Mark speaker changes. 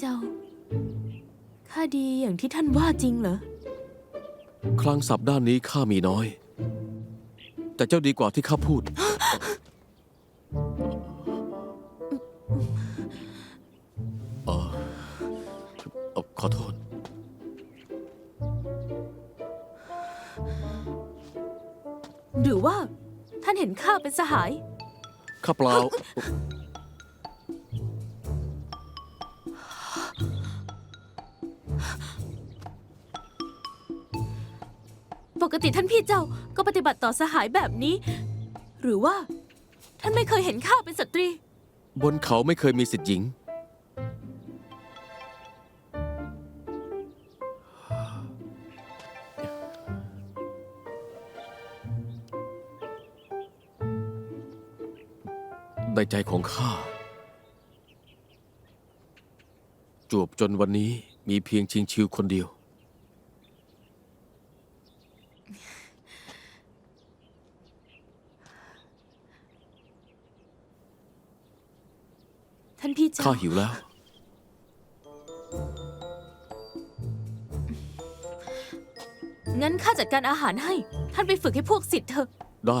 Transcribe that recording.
Speaker 1: เจ้า ข้าดีอย่างที่ท่านว่าจริงเหรอ
Speaker 2: คลังศัพท์ด้านนี้ข้ามีน้อย แต่เจ้าดีกว่าที่ข้าพูด เออเอ่อขอโทษ
Speaker 1: หรือว่าท่านเห็นข้าเป็นสหาย
Speaker 2: ข้าเปล่า
Speaker 1: ปกติท่านพี่เจ้าก็ปฏิบัติต่อสหายแบบนี้ หรือว่า ท่านไม่เคยเห็นข้าเป็นสตรี
Speaker 2: บนเขาไม่เคยมีสิทธิ์หญิง ในใจของข้า จวบจนวันนี้มีเพียงชิงชิวคนเดียว
Speaker 1: ท่านพี่เจ้า
Speaker 2: ข้าหิวแล้ว
Speaker 1: งั้นข้าจัดการอาหารให้ ท่านไปฝึกให้พวกสิทธิ์เถอะ
Speaker 2: ได้